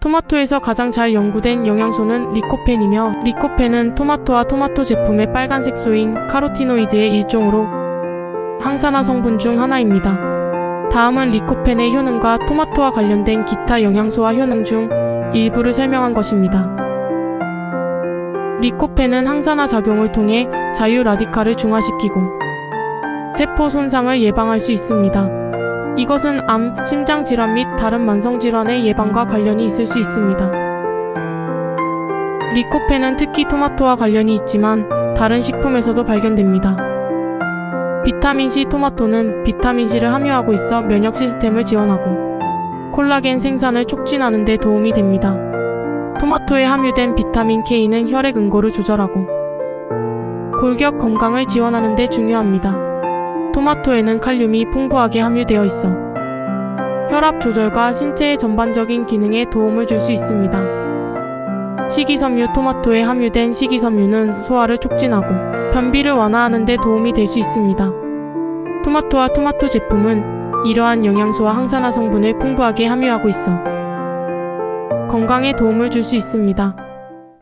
토마토에서 가장 잘 연구된 영양소는 리코펜이며 리코펜은 토마토와 토마토 제품의 빨간 색 소인 카로티노이드의 일종으로 항산화 성분 중 하나입니다. 다음은 리코펜의 효능과 토마토와 관련된 기타 영양소와 효능 중 일부를 설명한 것입니다. 리코펜은 항산화 작용을 통해 자유 라디칼을 중화시키고 세포 손상을 예방할 수 있습니다. 이것은 암, 심장 질환 및 다른 만성 질환의 예방과 관련이 있을 수 있습니다. 리코펜은 특히 토마토와 관련이 있지만 다른 식품에서도 발견됩니다. 비타민C 토마토는 비타민C를 함유하고 있어 면역 시스템을 지원하고 콜라겐 생산을 촉진하는 데 도움이 됩니다. 토마토에 함유된 비타민 K는 혈액 응고를 조절하고 골격 건강을 지원하는 데 중요합니다. 토마토에는 칼륨이 풍부하게 함유되어 있어 혈압 조절과 신체의 전반적인 기능에 도움을 줄 수 있습니다. 식이섬유 토마토에 함유된 식이섬유는 소화를 촉진하고 변비를 완화하는 데 도움이 될 수 있습니다. 토마토와 토마토 제품은 이러한 영양소와 항산화 성분을 풍부하게 함유하고 있어 건강에 도움을 줄 수 있습니다.